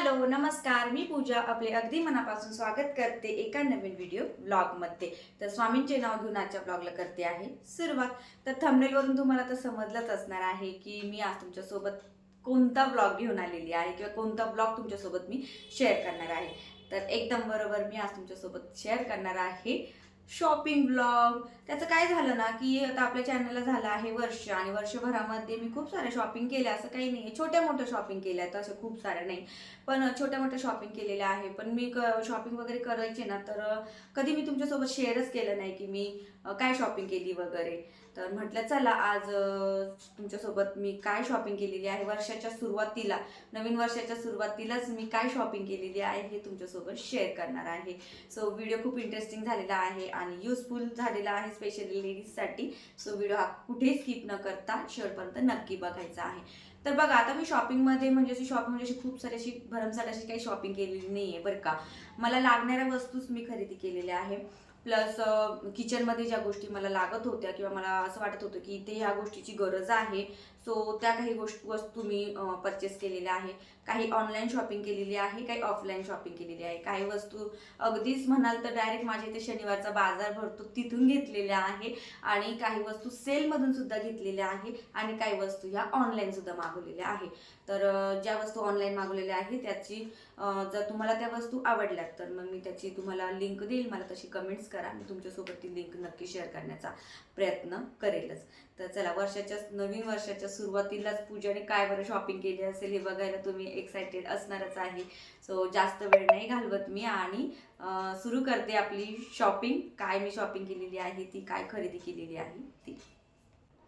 Hello नमस्कार. मी पूजा. आपले अगदी मनापासून स्वागत करते एका नवीन व्हिडिओ ब्लॉगमध्ये तर स्वामींचे नाव घेऊन आजच्या ब्लॉगला करते आहे सुरुवात. तर थंबनेलवरून तुम्हाला तर समजलंच असणार आहे की मी आज तुमच्यासोबत कोणता ब्लॉग घेऊन आलेली आहे किंवा कोणता ब्लॉग तुमच्यासोबत मी शेअर करणार आहे. तर एकदम बरोबर मी आज तुमच्यासोबत शेअर करणार आहे. शॉपिंग ब्लॉग त्याचं काय झालं ना की आता आपल्या चॅनलला झालं आहे वर्ष आणि वर्षभरामध्ये मी खूप साऱ्या शॉपिंग केल्या. असं काही नाही छोट्या मोठ्या शॉपिंग केल्या आहेत असं खूप साऱ्या नाही. पण छोट्या मोठ्या शॉपिंग केलेल्या आहे. पण मी क शॉपिंग वगैरे करायचे ना तर कधी मी तुमच्यासोबत शेअरच केलं नाही की मी काय शॉपिंग केली वगैरे. तर म्हटलं चला आज तुमच्यासोबत मी काय शॉपिंग केलेली आहे? वर्षाच्या सुरुवातीला नवीन वर्षाच्या सुरुवातीलाच मी काय शॉपिंग केलेली आहे हे तुमच्यासोबत शेअर करणार आहे. सो व्हिडिओ खूप इंटरेस्टिंग झालेला आहे. आणि युजफुल झालेला आहे स्पेशली लेडीजसाठी सो व्हिडिओ हा कुठेही स्किप न करता शेवटपर्यंत नक्की बघायचा आहे. तर बघा आता मी शॉपिंगमध्ये म्हणजे अशी शॉपिंग म्हणजे अशी खूप सारी अशी भरमसाठ अशी काही शॉपिंग केलेली नाही आहे बरं का. मला लागणाऱ्या वस्तूच मी खरेदी केलेल्या आहे. प्लस किचनमध्ये ज्या गोष्टी मला लागत होत्या किंवा मला असं वाटत होतं की इथे ह्या गोष्टीची गरज आहे सो त्या काही गोष्ट वस्तू मी परचेस केलेल्या आहे. काही ऑनलाईन शॉपिंग केलेली आहे काही ऑफलाईन शॉपिंग केलेली आहे. काही वस्तू अगदीच म्हणाल तर डायरेक्ट माझ्या इथे शनिवारचा बाजार भरतो तिथून घेतलेल्या आहे आणि काही वस्तू सेलमधून सुद्धा घेतलेल्या आहे आणि काही वस्तू ह्या ऑनलाईन सुद्धा मागवलेल्या आहे. तर ज्या वस्तू ऑनलाईन मागवलेल्या आहे त्याची जर तुम्हाला त्या वस्तू आवडल्यात तर मग मी त्याची तुम्हाला लिंक देईल. मला तशी कमेंट्स करा. मी तुमच्यासोबत ती लिंक नक्की शेअर करण्याचा प्रयत्न करेलच. तर चला वर्षाच्या नवीन वर्षाच्या सुरुवातीलाच पूजाने काय बरं शॉपिंग केली असेल हे बघायला तुम्ही एक्सायटेड असणारच आहे. सो जास्त वेळ नाही घालवत मी आणि सुरू करते आपली शॉपिंग काय मी शॉपिंग केलेली आहे ती काय खरेदी केलेली आहे ती.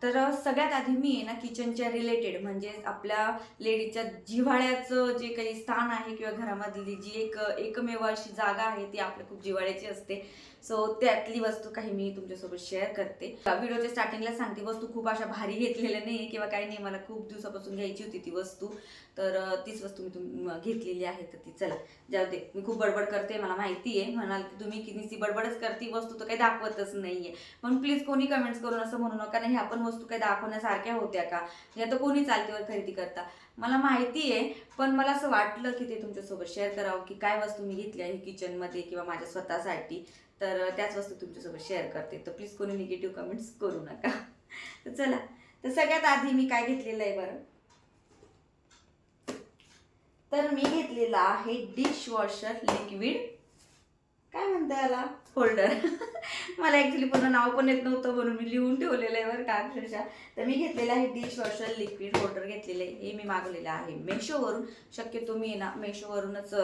तर सगळ्यात आधी मी आहे ना किचनच्या रिलेटेड म्हणजे आपल्या लेडीजच्या जिव्हाळ्याचं जे काही स्थान आहे किंवा घरामधली जी एक एकमेव अशी जागा आहे ती आपल्या खूप जिव्हाळ्याची असते. सो त्यातली वस्तू काही मी तुमच्यासोबत शेअर करते. व्हिडिओच्या स्टार्टिंगला सांगते वस्तू खूप अशा भारी घेतलेल्या नाही किंवा काही नाही मला खूप दिवसापासून घ्यायची होती ती वस्तू. तर तीच वस्तू मी तुम घेतलेली आहे तर ती चला. जाऊ दे मी खूप बडबड करते मला माहिती आहे म्हणाल की तुम्ही किती बडबडच करते वस्तू तर काही दाखवतच नाहीये. पण प्लीज कोणी कमेंट्स करून असं म्हणू नका नाही ह्या पण वस्तू काही दाखवण्यासारख्या होत्या का? या तर कोणी चालतीवर खरेदी करता? मला माहिती आहे पण मला असं वाटलं की ते तुमच्यासोबत शेअर करावं की काय वस्तू मी घेतली आहे किचनमध्ये किंवा माझ्या स्वतःसाठी. तर त्याच वस्तू तुमच्यासोबत शेअर करते. तर प्लीज कोणी निगेटिव्ह कमेंट्स करू नका. तर चला. तर सगळ्यात आधी मी काय घेतलेलं आहे बरं? तर मी घेतलेला आहे डिश वॉशर लिक्विड काय म्हणता याला? होल्डर मला ॲक्च्युली पूर्ण नाव पण येत नव्हतं म्हणून मी लिहून ठेवलेलं आहे बरं का अक्षरशः. तर मी घेतलेलं आहे डिश वॉशर लिक्विड होल्डर घेतलेलं आहे. हे मी मागवलेलं आहे. मेशोवरून शक्यतो मी ना मेशोवरूनच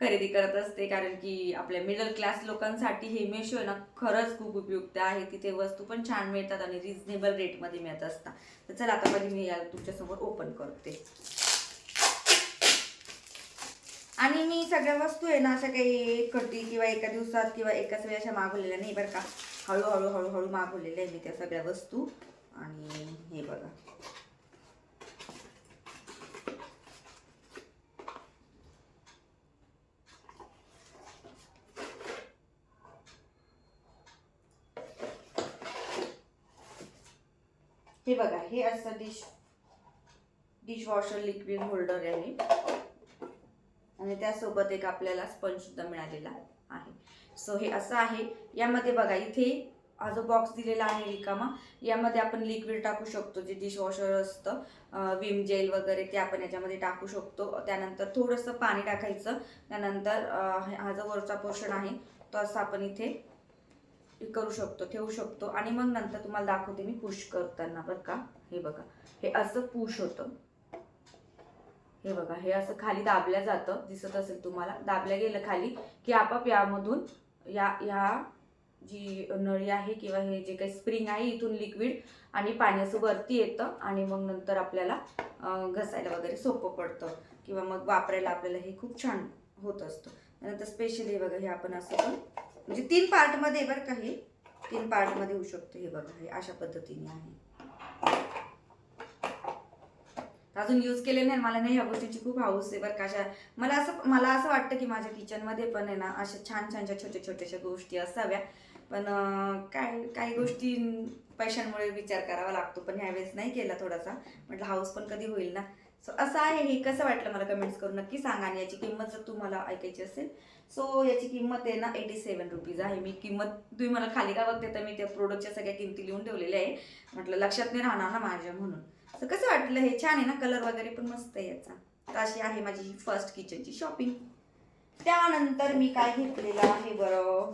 खरेदी करत असते कारण की आपल्या मिडल क्लास लोकांसाठी हे मेशो आहे ना खरंच खूप उपयुक्त आहे. तिथे वस्तू पण छान मिळतात आणि रिझनेबल रेटमध्ये मिळत असतात. तर चला आता पहिले मी याला तुमच्यासमोर ओपन करते. आणि मी सगळ्या वस्तू आहे ना अशा काही कटी किंवा एका दिवसात किंवा एकाच वेळी अशा मागवलेल्या नाही बरं का. हळूहळू हळूहळू मागवलेल्या आहे मी त्या सगळ्या वस्तू. आणि हे बघा. हे बघा हे असं डिश डिशवॉशर लिक्विड होल्डर आहे आणि त्यासोबत एक आपल्याला स्पंजसुद्धा मिळालेला आहे. सो हे असं आहे. यामध्ये बघा इथे हा जो बॉक्स दिलेला आहे रिकामा यामध्ये आपण लिक्विड टाकू शकतो जे डिशवॉशर असतं. विम जेल वगैरे ते आपण याच्यामध्ये टाकू शकतो. त्यानंतर थोडंसं पाणी टाकायचं. त्यानंतर हा जो वरचा पोर्शन आहे तो असं आपण इथे करू शकतो ठेवू शकतो. आणि मग नंतर तुम्हाला दाखवते मी पुश करताना बरं का. हे बघा. हे असं पुश होतं. हे बघा. हे असं खाली दाबल्या जातं. दिसत असेल तुम्हाला. दाबल्या गेलं खाली की आपाप यामधून या ह्या जी नळी आहे किंवा हे जे काही स्प्रिंग आहे इथून लिक्विड आणि पाणी असं वरती येतं आणि मग नंतर आपल्याला घसायला वगैरे सोपं पडतं. किंवा मग वापरायला आपल्याला हे खूप छान होत असतं. नंतर स्पेशली हे बघा. हे आपण असं पण म्हणजे तीन पार्टमध्ये बरं का हे. तीन पार्टमध्ये होऊ शकतं हे बघा हे अशा पद्धतीने आहे. अजून यूज केले नाही मला नाही ह्या गोष्टीची खूप हाऊस आहे बरं का. अशा मला असं मला असं वाटतं की माझ्या किचनमध्ये पण आहे ना अशा छान छानशा छोट्या छोट्याशा गोष्टी असाव्या. पण काय काही गोष्टी पैशांमुळे विचार करावा लागतो पण ह्यावेळेस नाही केला थोडासा. म्हटलं हाऊस पण कधी होईल ना. सो असं आहे हे कसं वाटलं मला कमेंट्स करून नक्की सांगा आणि याची किंमत जर तुम्हाला ऐकायची असेल सो याची किंमत आहे ना एटी सेवन रुपीज आहे. मी किंमत तुम्ही मला खाली का बघते तर मी त्या प्रोडक्टच्या सगळ्या किमती लिहून ठेवलेल्या आहे. म्हटलं लक्षात नाही राहणार ना माझ्या म्हणून. सो कसं वाटलं? हे छान आहे ना? कलर वगैरे पण मस्त आहे याचा. तर अशी आहे माझी ही फर्स्ट किचनची शॉपिंग त्यानंतर मी काय घेतलेलं आहे बरं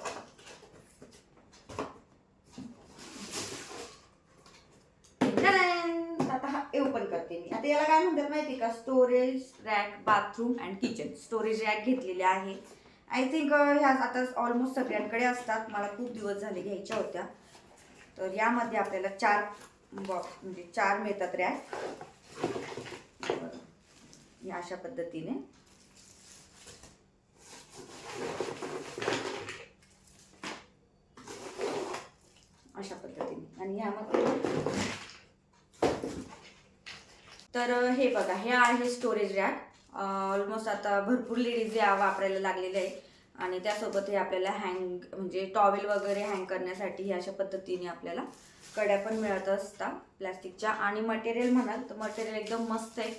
टॅडॅन! आता हा ओपन करते मी आता याला काय म्हणतात माहिती का? Storage rack bathroom and kitchen storage rack घेतलेले आहे आय थिंक ह्या आता ऑलमोस्ट सगळ्यांकडे असतात. मला खूप दिवस झाले घ्यायच्या होत्या. तर यामध्ये आपल्याला चार बॉक्स म्हणजे चार मिळतात रॅक या अशा पद्धतीने. अशा पद्धतीने. आणि ह्यामध्ये तर हे बघा हे आहे स्टोरेज रॅक ऑलमोस्ट आता भरपूर लेडीज या वापरायला लागलेले आहे आणि त्यासोबत हे आपल्याला हँग म्हणजे टॉवेल वगैरे हँग करण्यासाठी हे अशा पद्धतीने आपल्याला कड्या पण मिळत असतात प्लॅस्टिकच्या आणि मटेरियल म्हणाल तर मटेरियल एकदम मस्त आहे.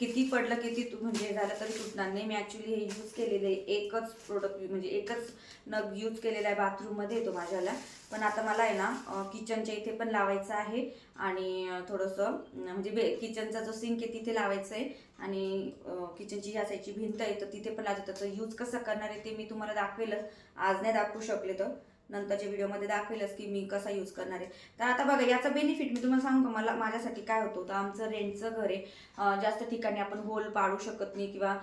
किती पडलं किती म्हणजे झालं तरी तुटणार नाही. मी ॲक्च्युली हे यूज केलेलं आहे. एकच प्रोडक्ट म्हणजे एकच नग यूज केलेला आहे बाथरूममध्ये येतो माझ्याला. पण आता मला आहे ना किचनच्या इथे पण लावायचं आहे. आणि थोडंसं म्हणजे बे किचनचा जो सिंक आहे तिथे लावायचं आहे. आणि किचनची ह्या साईडची भिंत आहे तर तिथे पण लावायचं. त्याचं यूज कसं करणार आहे ते मी तुम्हाला दाखवेलच. आज नाही दाखवू शकले तर. नंतरच्या व्हिडिओमध्ये दाखवेलच की मी कसा यूज करणार आहे. तर आता बघा याचा बेनिफिट मी तुम्हाला सांगतो. मला माझ्यासाठी काय होतं तर आमचं रेंटचं घर आहे. जास्त ठिकाणी आपण होल पाडू शकत नाही किंवा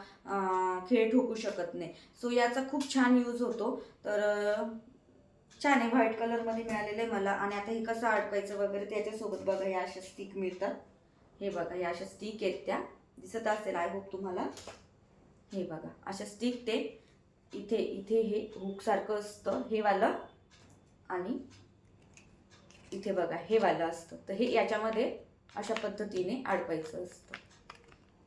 खेळ ठोकू शकत नाही. सो याचा खूप छान यूज होतो. तर छान आहे. व्हाईट कलरमध्ये मिळालेलं आहे मला. आणि आता हे कसं अडकायचं वगैरे त्याच्यासोबत बघा या अशा स्टिक मिळतात. हे बघा या अशा स्टिक आहेत त्या. दिसत असेल आय होप तुम्हाला. हे बघा अशा स्टिक ते इथे इथे हे हुकसारखं असतं. हे वालं. आणि इथे बघा हे वालं असतं. तर हे याच्यामध्ये अशा पद्धतीने अडवायचं असतं.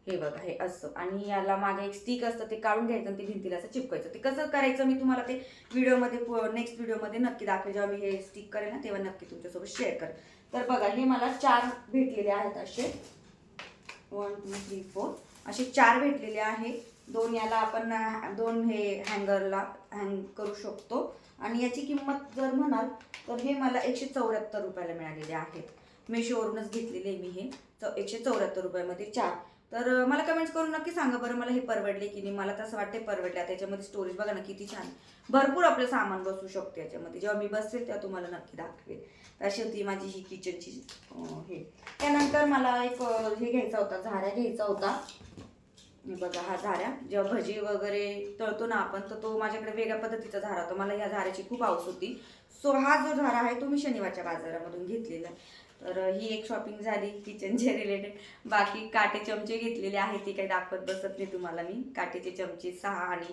हे बघा हे असं. आणि याला मागे एक स्टिक असतं ते काढून घ्यायचं आणि ते भिंतीला असं चिपकायचं. ते कसं करायचं मी तुम्हाला ते व्हिडिओमध्ये नेक्स्ट व्हिडिओमध्ये नक्की दाखवेल जेव्हा मी हे स्टिक करेल ना तेव्हा नक्की तुमच्यासोबत शेअर करेन. तर बघा हे मला चार भेटलेले आहेत असे. वन टू थ्री फोर असे चार भेटलेले आहे. दोन याला आपण दोन हे हँगरला हँग करू शकतो. आणि याची किंमत जर म्हणाल तर हे मला एकशे चौऱ्याहत्तर रुपयाला मिळालेले आहेत मेशोवरूनच घेतलेले मी हे. एकशे चौऱ्याहत्तर रुपयामध्ये चार. तर मला कमेंट्स करून नक्की सांगा बरं मला हे परवडले की नाही? मला तसं वाटते परवडले. आता याच्यामध्ये स्टोरेज बघा ना किती छान. भरपूर आपलं सामान बसू शकते याच्यामध्ये. जेव्हा मी बसेल तेव्हा तुम्हाला नक्की दाखवेल. तर अशी होती माझी ही किचनची हे. त्यानंतर मला एक हे घ्यायचा होता झाऱ्या घ्यायचा होता. बघा हा झाऱ्या. जेव्हा भजी वगैरे तळतो ना आपण तर तो माझ्याकडे वेगळ्या पद्धतीचा झारा तो मला ह्या झाऱ्याची खूप आवश्यक होती. सो हा जो झारा आहे तो मी शनिवारच्या बाजारामधून घेतलेला आहे. तर ही एक शॉपिंग झाली किचनच्या रिलेटेड बाकी काटे चमचे घेतलेले आहेत ते काही दाखवत बसत नाही तुम्हाला मी. काटेचे चमचे सहा आणि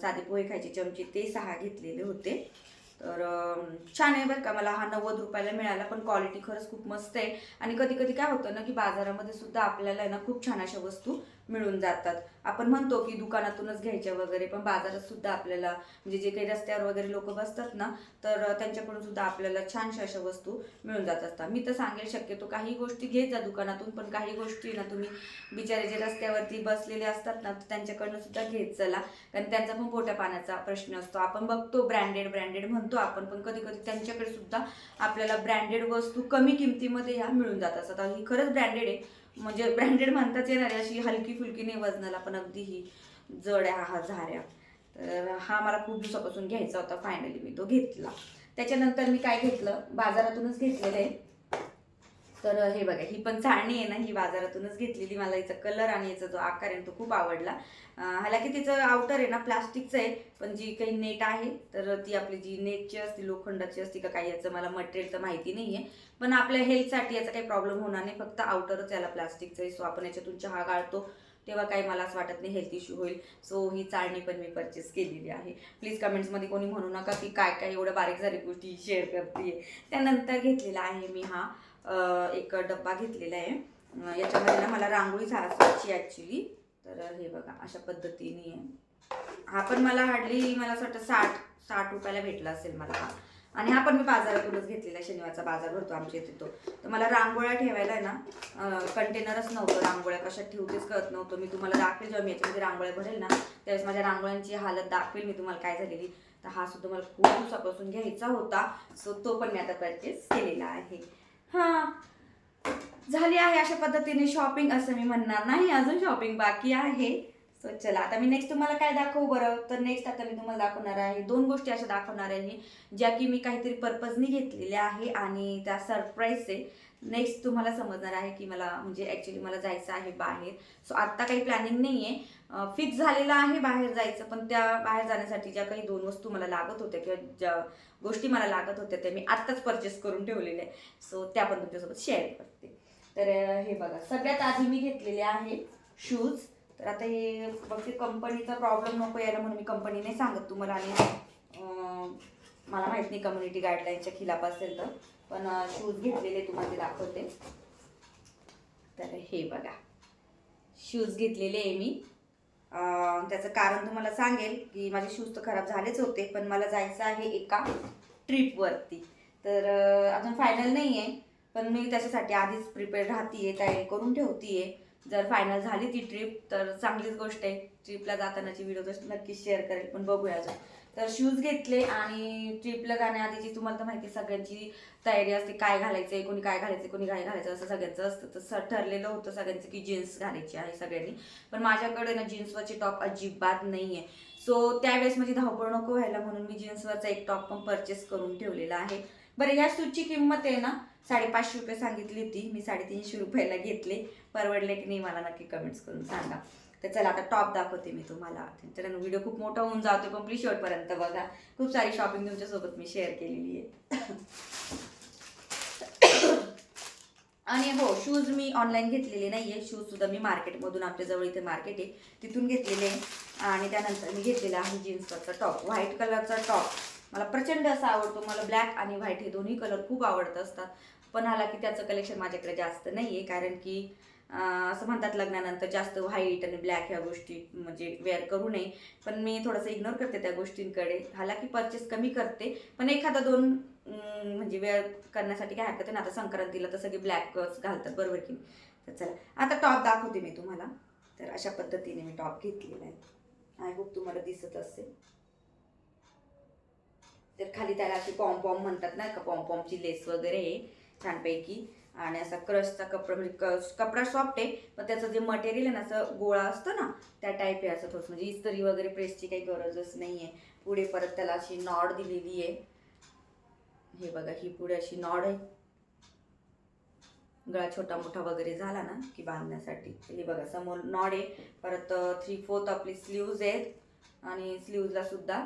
साधे पोहे खायचे चमचे ते सहा घेतलेले होते. तर छान आहे बरं का. मला हा नव्वद रुपयाला मिळाला पण क्वालिटी खरंच खूप मस्त आहे. आणि कधी कधी काय होतं ना की बाजारामध्ये सुद्धा आपल्याला आहे ना खूप छान अशा वस्तू मिळून जातात. आपण म्हणतो की दुकानातूनच घ्यायच्या वगैरे पण बाजारात सुद्धा आपल्याला म्हणजे जे काही रस्त्यावर वगैरे लोक बसतात ना तर त्यांच्याकडून सुद्धा आपल्याला छानशा अशा वस्तू मिळून जात असतात. मी तर सांगेल शक्यतो काही गोष्टी घेत जा दुकानातून पण काही गोष्टी ना तुम्ही बिचारे जे रस्त्यावरती बसलेले असतात ना तर त्यांच्याकडनं सुद्धा घेत चला. कारण त्यांचा पण पोट्या पाण्याचा प्रश्न असतो. आपण बघतो ब्रँडेड ब्रँडेड म्हणतो आपण पण कधी कधी त्यांच्याकडे सुद्धा आपल्याला ब्रँडेड वस्तू कमी किमतीमध्ये ह्या मिळून जात असतात. ही खरंच ब्रँडेड आहे म्हणजे ब्रँडेड म्हणताच येणार आहे अशी हलकी फुलकी नाही वजनाला पण अगदी ही जड आहे हा झाऱ्या. तर हा मला खूप दिवसापासून घ्यायचा होता फायनली मी. तो घेतला. त्याच्यानंतर मी काय घेतलं? बाजारातूनच घेतलेलं आहे. तर हे बघा ही पण चाळणी आहे ना ही बाजारातूनच घेतलेली. मला याचा कलर आणि याचा जो आकार आहे तो खूप आवडला. हालाकी तिचं आउटर आहे ना प्लास्टिकचं आहे पण जी काही नेट आहे तर ती आपली जी नेटची असते लोखंडाची असते का काही याचं मला मटेरियल तर माहिती नाही आहे पण आपल्या हेल्थसाठी याचा काही प्रॉब्लेम होणार नाही फक्त आउटरच याला प्लास्टिकचं आहे. सो आपण याच्यातून चहा गाळतो तेव्हा काही मला असं वाटत नाही हेल्थ इश्यू होईल. सो ही चाळणी पण मी परचेस केलेली आहे. प्लीज कमेंट्समध्ये कोणी म्हणू नका की काय काय एवढ्या बारीक सारीक गोष्टी शेअर करते त्यानंतर घेतलेला आहे मी हा एक डब्बा घेतलेला आहे. याच्यामध्ये ना मला रांगोळी सारसायची ॲक्च्युली तर हे बघा अशा पद्धतीने. आहे हा पण मला हार्डली मला असं वाटतं साठ साठ रुपयाला भेटला असेल मला हा. आणि हा पण मी बाजारातूनच घेतलेला आहे. शनिवारचा बाजार भरतो आमच्या इथे तो. तर मला रांगोळ्या ठेवायला आहे ना कंटेनरच नव्हतं रांगोळ्या. कशात ठेवतेच कळत नव्हतं. मी तुम्हाला दाखवेल जेव्हा मी याच्यामध्ये रांगोळ्या भरेल ना त्यावेळेस माझ्या रांगोळ्यांची हालत दाखवेल मी तुम्हाला काय झालेली. तर हा सुद्धा मला खूप दिवसापासून घ्यायचा होता. सो तो पण मी आता परचेस केलेला आहे. हां. झाली आहे अशा पद्धतीने शॉपिंग असं मी म्हणणार नाही. अजून शॉपिंग बाकी आहे. सो चला आता मी नेक्स्ट तुम्हाला काय दाखवू बरं? तर नेक्स्ट आता मी तुम्हाला दाखवणार आहे. दोन गोष्टी अशा दाखवणार आहे ज्या की मी काहीतरी पर्पजनी घेतलेल्या आहे आणि त्या सरप्राईज आहे. नेक्स्ट तुम्हाला समजणार आहे की मला म्हणजे ॲक्च्युली मला जायचं आहे बाहेर. सो आत्ता काही प्लॅनिंग नाही आहे फिक्स झालेला आहे बाहेर जायचं पण त्या बाहेर जाण्यासाठी ज्या काही दोन वस्तू मला लागत होत्या किंवा ज्या गोष्टी मला लागत होत्या त्या मी आत्ताच परचेस करून ठेवलेल्या आहे सो त्या पण तुमच्यासोबत शेअर करते. तर हे बघा सगळ्यात आधी मी घेतलेले आहे शूज तर आता हे बघते कंपनीचा प्रॉब्लेम नको यायला म्हणून मी कंपनी नाही सांगत तुम्हाला आणि मला माहीत नाही कम्युनिटी गाईडलाईनच्या खिलाफ असेल तर. पण शूज घेतलेले तुम्हाला ते दाखवते. तर हे बघा. शूज घेतलेले आहे मी. त्याचं कारण तुम्हाला सांगेल की माझे शूज तर खराब झालेच होते पण मला जायचं आहे एका ट्रिपवरती तर अजून फायनल नाही आहे पण मी त्याच्यासाठी आधीच प्रिपेअर राहतीये तयारी करून ठेवतीये. जर फायनल झाली ती ट्रिप तर चांगलीच गोष्ट आहे. ट्रिपला जातानाची व्हिडिओ तर नक्कीच शेअर करेल पण बघूया अजून. तर शूज घेतले आणि ट्रिपला जाण्याआधीची तुम्हाला तर माहिती आहे, सगळ्यांची तयारी असते काय घालायचं कोणी काय घालायचं कोणी काय घालायचं असं सगळ्यांचं असतं. तसं ठरलेलं होतं सगळ्यांचं की जीन्स घालायची आहे सगळ्यांनी. पण माझ्याकडे ना जीन्सवरचे टॉप अजिबात नाही आहे सो त्यावेळेस माझी धावपळ नको व्हायला म्हणून मी जीन्सवरचा एक टॉप पण परचेस करून ठेवलेला आहे. बरं या सूटची किंमत आहे ना साडेपाचशे रुपये सांगितली होती. मी साडेतीनशे रुपयाला घेतले. परवडले की नाही मला नक्की कमेंट्स करून सांगा. तर चला आता टॉप दाखवते मी तुम्हाला. त्याच्यानं व्हिडिओ खूप मोठा होऊन जातो पण प्लीज शेवटपर्यंत बघा. खूप सारी शॉपिंग तुमच्यासोबत मी शेअर केलेली आहे. आणि हो शूज मी ऑनलाईन घेतलेले नाही आहे शूज सुद्धा मी मार्केटमधून आमच्या जवळ इथे मार्केट आहे. तिथून घेतलेले आहे. आणि त्यानंतर मी घेतलेला आहे जीन्सवरचा टॉप व्हाईट कलरचा टॉप मला प्रचंड असा आवडतो. मला ब्लॅक आणि व्हाईट हे दोन्ही कलर खूप आवडत असतात. पण हाला की त्याचं कलेक्शन माझ्याकडे जास्त नाही आहे कारण की असं म्हणतात लग्नानंतर जास्त व्हाईट आणि ब्लॅक ह्या गोष्टी म्हणजे वेअर करू नये. पण मी थोडंसं इग्नोर करते त्या गोष्टींकडे. हाला की परचेस कमी करते. पण एखादा दोन म्हणजे वेअर करण्यासाठी काय हरकत आहे ना आता संक्रांतीला तर सगळे ब्लॅकच घालतात बरोबर की तर चला. आता टॉप दाखवते मी तुम्हाला. तर अशा पद्धतीने मी टॉप घेतलेला आहे. आय होप तुम्हाला दिसत असेल. तर खाली त्याला अशी पॉम पॉम म्हणतात ना का? पॉम पॉमची लेस वगैरे आहे छानपैकी. आणि असा क्रशचा कपडा म्हणजे क- कपडा सॉफ्ट आहे पण त्याचं जे मटेरियल आहे ना असं गोळा असतं ना त्या टाईप आहे असं थोडंसं. म्हणजे इस्त्री वगैरे प्रेसची काही गरजच नाही आहे पुढे परत त्याला अशी नॉड दिलेली आहे. हे बघा ही पुढे अशी नॉड आहे. गळा छोटा मोठा वगैरे झाला ना की बांधण्यासाठी. हे बघा समोर नॉड आहे. परत थ्री फोर्थ आपली स्लीव्ज आहेत. आणि स्लीव्जला सुद्धा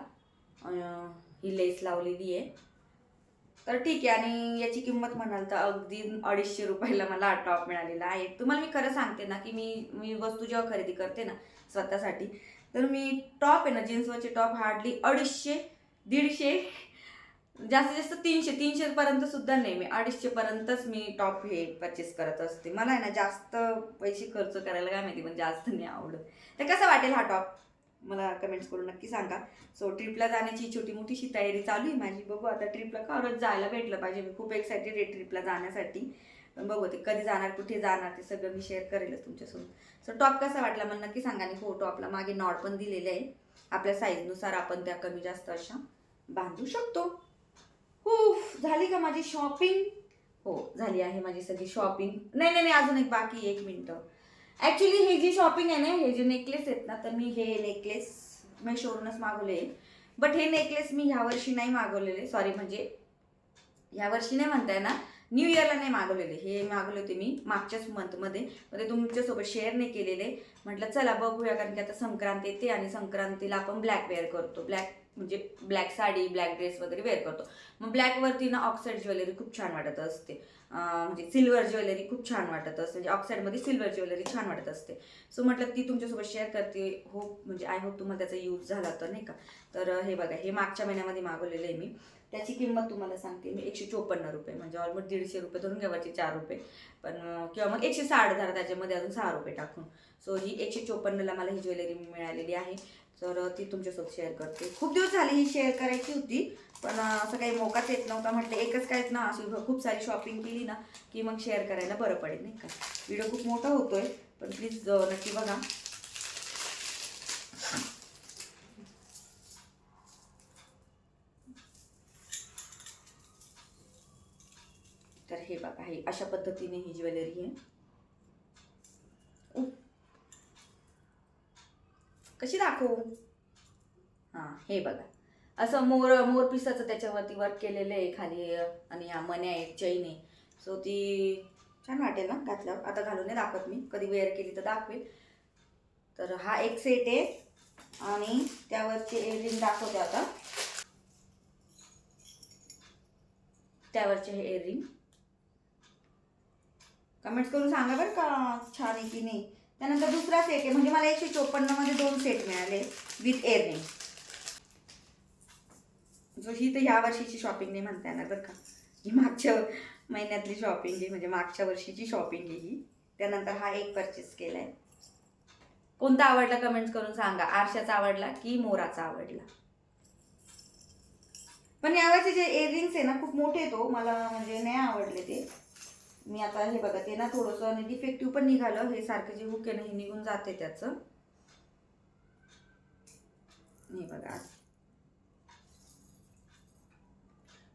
ही लेस लावलेली आहे. तर ठीक आहे आणि याची किंमत म्हणाल तर अगदी अडीचशे रुपयाला मला हा टॉप मिळालेला आहे. तुम्हाला मी खरं सांगते ना की मी मी वस्तू जेव्हा खरेदी करते ना स्वतःसाठी तर मी टॉप आहे ना जीन्सवरचे टॉप हार्डली अडीचशे दीडशे जास्तीत जास्त तीनशे तीनशेपर्यंत सुद्धा नाही मी अडीचशेपर्यंतच मी टॉप हे परचेस करत असते. मला आहे ना जास्त पैसे खर्च करायला काय माहिती पण जास्त नाही आवडत. तर कसं वाटेल हा टॉप मला कमेंट्स करून नक्की सांगा. सो ट्रिपला जाण्याची छोटी मोठीशी तयारी चालू आहे माझी. बघू आता ट्रिपला खरंच जायला भेटलं पाहिजे. मी खूप एक्सायटेड आहे ट्रिपला जाण्यासाठी. पण बघू ते कधी जाणार कुठे जाणार ते सगळं मी शेअर करेलच तुमच्यासोबत. सो टॉप कसा वाटला मला नक्की सांगा. आणि हो, फोटो आपला मागे नॉड पण दिलेले आहे. आपल्या साईजनुसार आपण त्या कमी जास्त अशा बांधू शकतो. हुफ झाली का माझी शॉपिंग हो झाली आहे माझी सगळी शॉपिंग नाही नाही नाही अजून एक बाकी एक मिनटं. ॲक्च्युली हे जी शॉपिंग आहे ना हे जे नेकलेस आहेत ना तर मी हे नेकलेस मेशोवरूनच मागवले बट हे नेकलेस मी ह्या वर्षी नाही मागवलेले. सॉरी म्हणजे ह्या वर्षी नाही म्हणताय ना न्यू इयरला नाही मागवलेले. हे मागवले होते मी मागच्याच मंथमध्ये म्हणजे ते तुमच्यासोबत शेअर नाही केलेले. म्हटलं चला बघूया कारण की आता संक्रांत येते आणि संक्रांतीला आपण ब्लॅक वेअर करतो. ब्लॅक म्हणजे ब्लॅक साडी ब्लॅक ड्रेस वगैरे वेअर करतो. मग ब्लॅकवरती ना ऑक्साईड म्हणजे ज्वेलरी खूप छान वाटत असते. म्हणजे सिल्वर ज्वेलरी खूप छान वाटत असते. म्हणजे ऑक्साईडमध्ये सिल्वर ज्वेलरी छान वाटत असते. सो म्हटलं ती तुमच्यासोबत शेअर करते. हो म्हणजे आय होप तुम्हाला त्याचा यूज झाला तर नाही का? तर हे बघा हे मागच्या महिन्यामध्ये मागवलेलं आहे मी. त्याची किंमत तुम्हाला सांगते मी. एकशे चोपन्न रुपये. म्हणजे ऑलमोस्ट दीडशे रुपये धरून घ्यावरचे चार रुपये. पण किंवा मग एकशे साठ धरा त्याच्यामध्ये अजून सहा रुपये टाकून. सो ही एकशे चोपन्नला मला ही ज्वेलरी मिळालेली आहे. तर ती तुमच्यासोबत शेअर करते. खूप दिवस झाले ही शेअर करायची होती पण असं काही मोकाच येत नव्हता. म्हटलं एकच काय ना अशी खूप सारी शॉपिंग केली ना की मग शेअर करायला बरं पडेल नाही का? व्हिडिओ खूप मोठा होतोय पण प्लीज नक्की बघा. तर हे बघा हे अशा पद्धतीने ही ज्वेलरी आहे. कशी दाखवू. हां हे बघा. असं मोर मोर पिसाचं त्याच्यावरती वर्क केलेलं आहे खाली आणि या मण्या आहेत चैन. आहे सो ती छान वाटेल ना घातल्यावर. आता घालून नाही दाखवत मी. कधी वेअर केली तर दाखवेल. तर हा एक सेट आहे. आणि त्यावरचे एअरिंग दाखवते आता. त्यावरचे हे एअरिंग कमेंट्स करून सांगा बरं का छान आहे की नाही. त्यानंतर दुसरा सेट आहे. म्हणजे मला एकशे चोपन्नमध्ये दोन सेट मिळाले विथ एअरने जो ही तर ह्या वर्षीची शॉपिंग नाही म्हणता येणार बरं का. ही मागच्या महिन्यातली शॉपिंग आहे. म्हणजे मागच्या वर्षीची शॉपिंग आहे ही. त्यानंतर हा एक परचेस केला आहे कोणता आवडला कमेंट्स करून सांगा. आरशाचा आवडला की मोराचा आवडला? पण यावेळेचे जे इयरिंग्स आहे ना खूप मोठे तो हो. मला म्हणजे नाही आवडले ते. मी आता हे बघा ते ना थोडंसं आणि डिफेक्टिव्ह पण निघालं. हे सारखं जे हुक आहे ना हे निघून जाते त्याचं. हे बघा.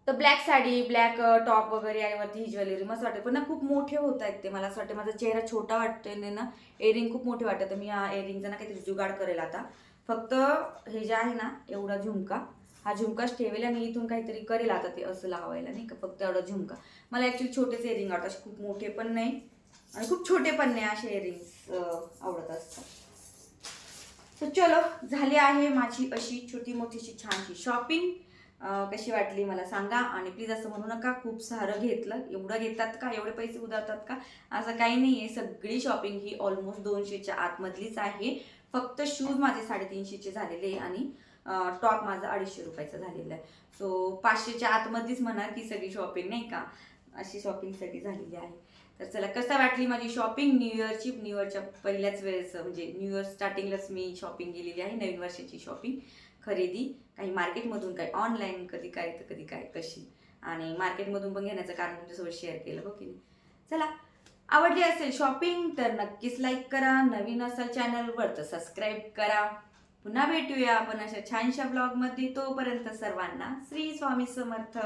तर ब्लॅक साडी ब्लॅक टॉप वगैरे यावरती ही ज्वेलरी मस्त वाटते. पण ना खूप मोठे होत आहेत ते. मला असं वाटतं माझा चेहरा छोटा वाटतोय ना एअरिंग खूप मोठे वाटतं तर मी या एअरिंगचा ना काहीतरी जुगाड करेल आता. फक्त हे जे आहे ना एवढा झुमका. हा झुमकाच ठेवेल आणि इथून काहीतरी करेल आता ते असं लावायला नाही का? फक्त एवढा झुमका. मला ॲक्च्युली छोटेच एअरिंग आवडतात असे खूप मोठे पण नाही आणि खूप छोटे पण नाही असे एअरिंग्स आवडत असतात. तर चलो झाली आहे माझी अशी छोटी मोठीशी छानशी शॉपिंग कशी वाटली मला सांगा आणि प्लीज असं म्हणू नका खूप सारं घेतलं. एवढं घेतात का? एवढे पैसे उधळतात का? असं काही नाही आहे. सगळी शॉपिंग ही ऑलमोस्ट दोनशेच्या आतमधलीच आहे. फक्त शूज माझे साडेतीनशेचे झालेले आणि टॉप माझा अडीचशे रुपयाचा झालेला आहे. सो पाचशेच्या आतमध्येच म्हणा की सगळी शॉपिंग नाही का? अशी शॉपिंग सगळी झालेली आहे. तर चला कसं वाटली माझी शॉपिंग न्यू इयरची न्यू इयरच्या पहिल्याच वेळेस म्हणजे न्यू इयर स्टार्टिंगलाच मी शॉपिंग केलेली आहे नवीन वर्षाची शॉपिंग खरेदी. काही मार्केटमधून काही ऑनलाईन कधी काय तर कधी काय कशी आणि मार्केटमधून पण घेण्याचं कारण तुमच्यासोबत शेअर केलं हो की नाही? चला आवडली असेल शॉपिंग तर नक्कीच लाईक करा. नवीन असाल चॅनलवर तर सबस्क्राईब करा. पुन्हा भेटूया आपण अशा छानशा ब्लॉगमध्ये तोपर्यंत सर्वांना श्री स्वामी समर्थ.